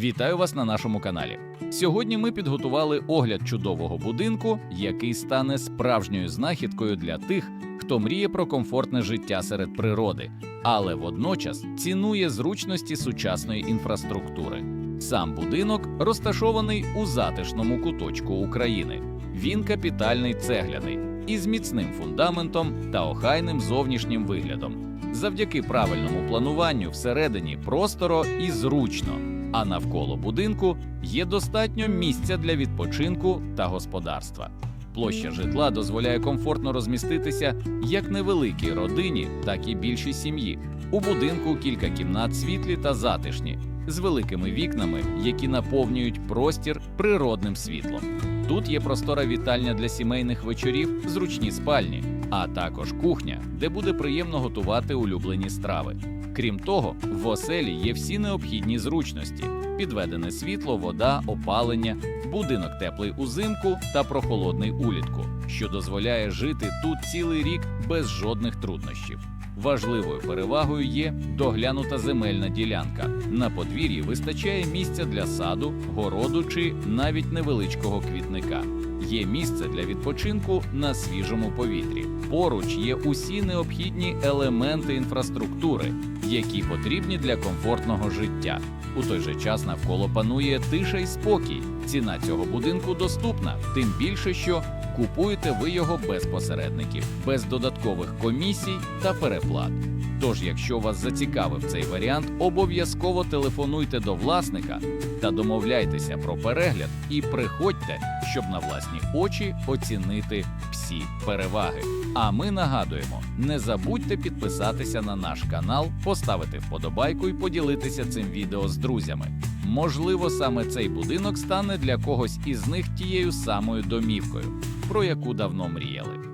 Вітаю вас на нашому каналі. Сьогодні ми підготували огляд чудового будинку, який стане справжньою знахідкою для тих, хто мріє про комфортне життя серед природи, але водночас цінує зручності сучасної інфраструктури. Сам будинок розташований у затишному куточку України. Він капітальний цегляний із міцним фундаментом та охайним зовнішнім виглядом. Завдяки правильному плануванню всередині просторо і зручно, а навколо будинку є достатньо місця для відпочинку та господарства. Площа житла дозволяє комфортно розміститися як невеликій родині, так і більшій сім'ї. У будинку кілька кімнат світлі та затишні, з великими вікнами, які наповнюють простір природним світлом. Тут є простора вітальня для сімейних вечорів, зручні спальні, а також кухня, де буде приємно готувати улюблені страви. Крім того, в оселі є всі необхідні зручності: підведене світло, вода, опалення, будинок теплий узимку та прохолодний улітку, що дозволяє жити тут цілий рік без жодних труднощів. Важливою перевагою є доглянута земельна ділянка. На подвір'ї вистачає місця для саду, городу чи навіть невеличкого квітника. Є місце для відпочинку на свіжому повітрі. Поруч є усі необхідні елементи інфраструктури, які потрібні для комфортного життя. У той же час навколо панує тиша й спокій. Ціна цього будинку доступна, тим більше, що купуєте ви його без посередників, без додаткових комісій та переплат. Тож, якщо вас зацікавив цей варіант, обов'язково телефонуйте до власника та домовляйтеся про перегляд і приходьте, щоб на власні очі оцінити всі переваги. А ми нагадуємо: не забудьте підписатися на наш канал, поставити вподобайку і поділитися цим відео з друзями. Можливо, саме цей будинок стане для когось із них тією самою домівкою, про яку давно мріяли.